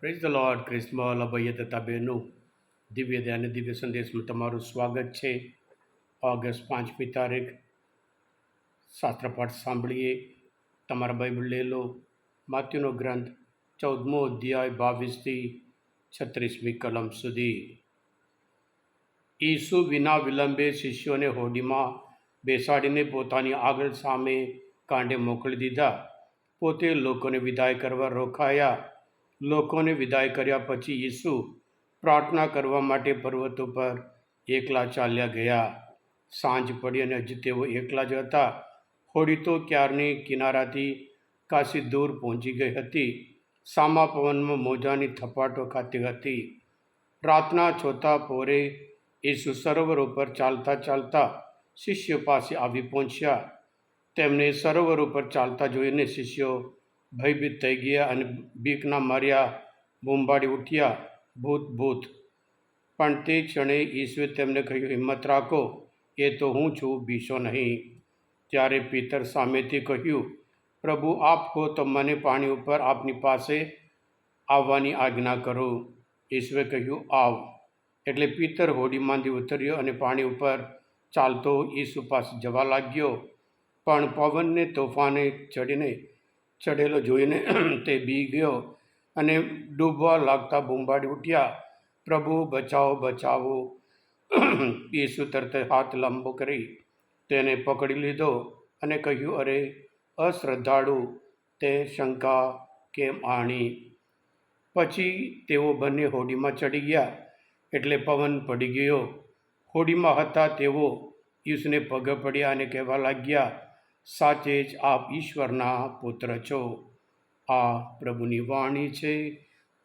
Praise the lord ક્રિસ્મલ અભય બહેનો દિવ્ય દયા અને દિવ્ય સંદેશમાં તમારું સ્વાગત છે. ઓગસ્ટ પાંચમી તારીખ. શાસ્ત્રપાઠ સાંભળીએ. તમારા બાઇબલ લે લો. માત્યુનો ગ્રંથ ચૌદમો અધ્યાય બાવીસથી છત્રીસમી કલમ સુધી. ઈસુ વિના વિલંબે શિષ્યોને હોડીમાં બેસાડીને પોતાની આગળ સામે કાંડે મોકલી દીધા. પોતે લોકોને વિદાય કરવા રોકાયા. લોકોને વિદાય કર્યા પછી ઈસુ પ્રાર્થના કરવા માટે પર્વત ઉપર એકલા ચાલ્યા ગયા. સાંજ પડી અને હજી તેઓ એકલા જ હતા. હોડી તો ક્યારની કિનારાથી કાશી દૂર પહોંચી ગઈ હતી. સામા પવનમાં મોજાની થપાટો ખાતી હતી. રાતના છોતા પોરે ઈસુ સરોવર ઉપર ચાલતા ચાલતા શિષ્યો પાસે આવી પહોંચ્યા. તેમને સરોવર ઉપર ચાલતા જોઈને શિષ્યો ભયભીત થઈ ગયા અને બીકના માર્યા બૂમબાડી ઉઠ્યા, ભૂત ભૂત. પણ તે ક્ષણે ઈશ્વરે તેમને કહ્યું, હિંમત રાખો, એ તો હું છું ભીશો નહીં. ત્યારે પિતર સામેથી કહ્યું, પ્રભુ, આપ કહો તો મને પાણી ઉપર આપની પાસે આવવાની આજ્ઞા કરો. ઈશ્વરે કહ્યું, આવ. એટલે પિતર હોડીમાંથી ઉતર્યો અને પાણી ઉપર ચાલતો ઈસુ પાસે જવા લાગ્યો. પણ પવનને, તોફાને ચડીને ચડેલો જોઈને તે બી ગયો અને ડૂબવા લાગતા બૂંબાડી ઉઠ્યા, પ્રભુ, બચાવો બચાવો. ઈસુ તરત હાથ લાંબો કરી તેને પકડી લીધો અને કહ્યું, અરે, અશ્રદ્ધાળુ, તે શંકા કેમ આણી? પછી તેઓ બંને હોડીમાં ચડી ગયા એટલે પવન પડી ગયો. હોડીમાં હતા તેઓ, ઈસુને પગે પડ્યા અને કહેવા લાગ્યા સાચે જ આપ ઈશ્વરના પુત્ર છો. આ પ્રભુની વાણી છે,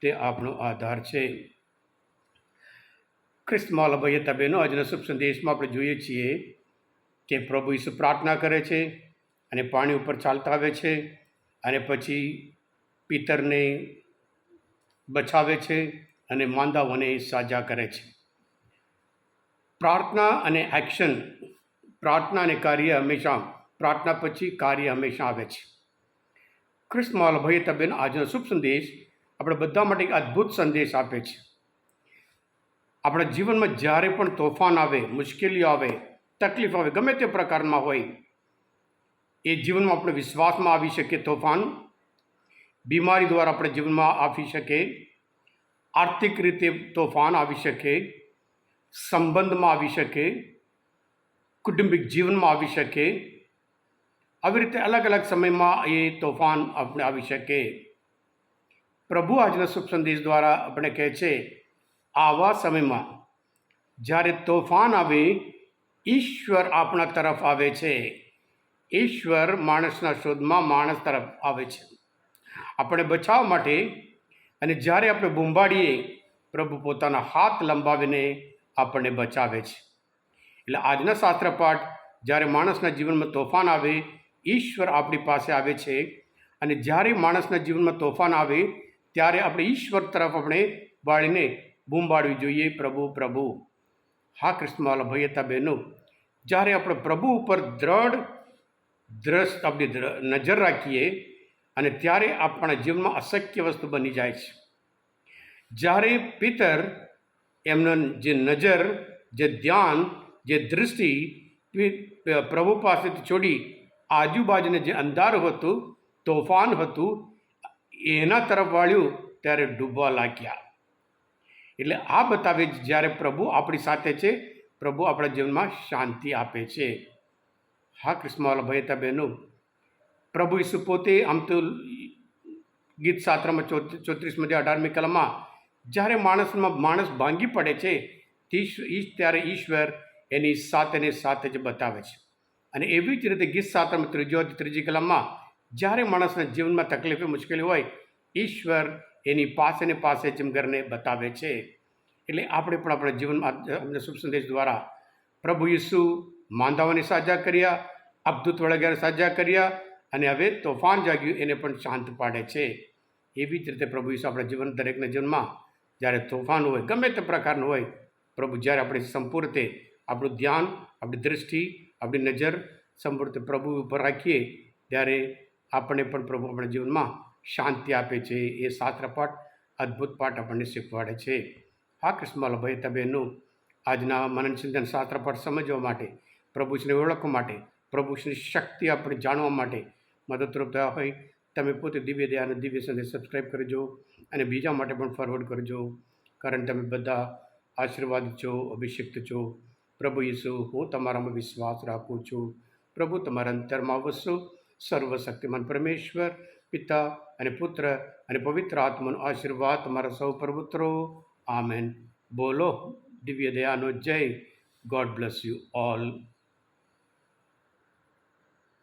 તે આપણો આધાર છે. ખ્રિસ્તમાં લભયતા બહેનો, આજના શુભ સંદેશમાં આપણે જોઈએ છીએ કે પ્રભુ ઈસુ પ્રાર્થના કરે છે અને પાણી ઉપર ચાલતા આવે છે અને પછી પિતરને બચાવે છે અને માંદાઓને સાજા કરે છે. પ્રાર્થના અને એક્શન, પ્રાર્થના અને કાર્ય હંમેશા પ્રાર્થના પછી કાર્ય હંમેશા આવે છે. ખ્રિસ્તમાલ ભાઈ તબેન આજનો શુભ સંદેશ આપણે બધા માટે એક અદ્ભુત સંદેશ આપે છે. આપણા જીવનમાં જ્યારે પણ તોફાન આવે, મુશ્કેલીઓ આવે, તકલીફ આવે, ગમે તે પ્રકારમાં હોય, એ જીવનમાં આપણે વિશ્વાસમાં આવી શકે તોફાન. બીમારી દ્વારા આપણે જીવનમાં આવી શકે આર્થિક રીતે તોફાન આવી શકે સંબંધમાં આવી શકે કુટુંબિક જીવનમાં આવી શકે આવી રીતે અલગ અલગ સમયમાં એ તોફાન આપણે આવી શકે. પ્રભુ આજના શુભ સંદેશ દ્વારા આપણે કહે છે, આવા સમયમાં જ્યારે તોફાન આવે, ઈશ્વર આપણા તરફ આવે છે. ઈશ્વર માણસના શોધમાં માણસ તરફ આવે છે. આપણે બચાવ માટે અને જ્યારે આપણે બુંબાડીએ, પ્રભુ પોતાના હાથ લંબાવીને આપણને બચાવે છે. એટલે આજના શાસ્ત્રપાઠ, જ્યારે માણસના જીવનમાં તોફાન આવે ઈશ્વર આપણી પાસે આવે છે. અને જ્યારે માણસના જીવનમાં તોફાન આવે, ત્યારે આપણે ઈશ્વર તરફ આપણે વાળીને બૂંબાડવી જોઈએ, પ્રભુ પ્રભુ. હા, કૃષ્ણવાલા ભાઈ હતા બહેનો, જ્યારે આપણે પ્રભુ ઉપર દ્રઢ દ્રષ્ટ આપણી નજર રાખીએ, અને ત્યારે આપણા જીવનમાં અશક્ય વસ્તુ બની જાય છે. જ્યારે પિતર એમનો જે નજર, જે ધ્યાન, જે દૃષ્ટિ પ્રભુ પાસેથી છોડી આજુબાજુને જે અંધારું હતું, તોફાન હતું, એના તરફ વાળ્યું ત્યારે ડૂબવા લાગ્યા. એટલે આ બતાવે જ્યારે પ્રભુ આપણી સાથે છે, પ્રભુ આપણા જીવનમાં શાંતિ આપે છે. હા, કૃષ્ણવાલા ભાઈ બહેનો પ્રભુ ઈસુ પોતે આમ તો ગીત શાસ્ત્રમાં ચોત્રીસમાંથી અઢારમી કલમમાં, જ્યારે માણસમાં, માણસ ભાંગી પડે છે ત્યારે ઈશ્વર એની સાથેની સાથે જ બતાવે છે. અને એવી જ રીતે ગીત સાતમ, ત્રીજો ત્રીજી કલમમાં જ્યારે માણસના જીવનમાં તકલીફ, મુશ્કેલી હોય, ઈશ્વર એની પાસે ને પાસે ચિમગરને બતાવે છે. એટલે આપણે પણ આપણા જીવનમાં અમને શુભ સંદેશ દ્વારા પ્રભુ ઈસુ માંદાઓને સાજા કર્યા, અબદૂત વળગ્યાને સાજા કર્યા અને હવે તોફાન જાગ્યું, એને પણ શાંત પાડે છે. એવી જ રીતે પ્રભુ ઈસુ આપણા જીવન, દરેકના જીવનમાં જ્યારે તોફાન હોય, ગમે તે પ્રકારનું હોય, પ્રભુ જ્યારે આપણે સંપૂર્ણ આપણું ધ્યાન, આપણી દૃષ્ટિ આપણી નજર સંપૂર્ણ પ્રભુ ઉપર રાખીએ, ત્યારે આપણે પણ પ્રભુ આપણા જીવનમાં શાંતિ આપે છે. એ શાસ્ત્રપાઠ અદ્ભુત પાઠ આપણને શીખવાડે છે. હા કૃષ્ણભાઈ ભાઈ તબેનું આજના મનન ચિંતન શાસ્ત્ર પાઠ સમજવા માટે પ્રભુશ્રીને ઓળખવા માટે પ્રભુશ્રી શક્તિ આપણે જાણવા માટે મદદરૂપ થયા હોય, તમે પોતે દિવ્ય દયાનો દિવ્ય સંદેશ સબસ્ક્રાઈબ કરજો અને બીજા માટે પણ ફોરવર્ડ કરજો. કારણ તમે બધા આશીર્વાદ છો, અભિષિક્ત છો. પ્રભુ ઈસુ, હું તમારામાં વિશ્વાસ રાખું છું. પ્રભુ, તમારા અંતરમાં વસો. સર્વશક્તિમાન પરમેશ્વર, પિતા અને પુત્ર અને પવિત્ર આત્માનો આશીર્વાદ તમારા સૌ પ્રભુત્રો આમેન. બોલો, દિવ્ય દયાનો જય. God bless you all